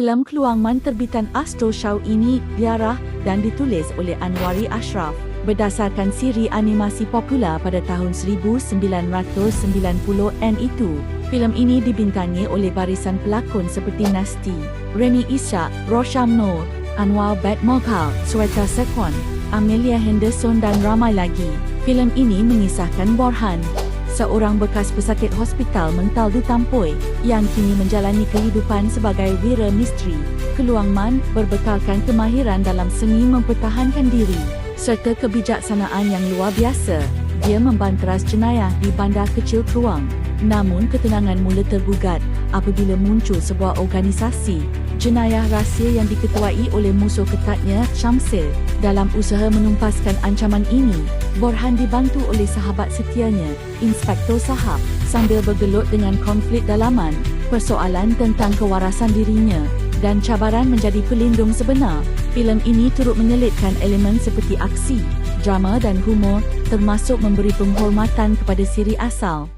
Filem Keluangman terbitan Astro Show ini diarah dan ditulis oleh Anwari Ashraf berdasarkan siri animasi popular pada tahun 1990 dan itu. Filem ini dibintangi oleh barisan pelakon seperti Nasti, Remy Ishak, Rosham Noor, Anwar Bat Moghal, Sweta Sekwan, Amelia Henderson dan ramai lagi. Filem ini mengisahkan Borhan, seorang bekas pesakit hospital mental di Tampoi yang kini menjalani kehidupan sebagai wira misteri. Keluang Man berbekalkan kemahiran dalam seni mempertahankan diri serta kebijaksanaan yang luar biasa. Dia membanteras jenayah di bandar kecil Keruang. Namun ketenangan mula tergugat apabila muncul sebuah organisasi jenayah rahsia yang diketuai oleh musuh ketatnya Syamsil. Dalam usaha menumpaskan ancaman ini, Borhan dibantu oleh sahabat setianya, Inspektor Sahab, sambil bergelut dengan konflik dalaman, persoalan tentang kewarasan dirinya dan cabaran menjadi pelindung sebenar. Filem ini turut menyelitkan elemen seperti aksi, drama dan humor termasuk memberi penghormatan kepada siri asal.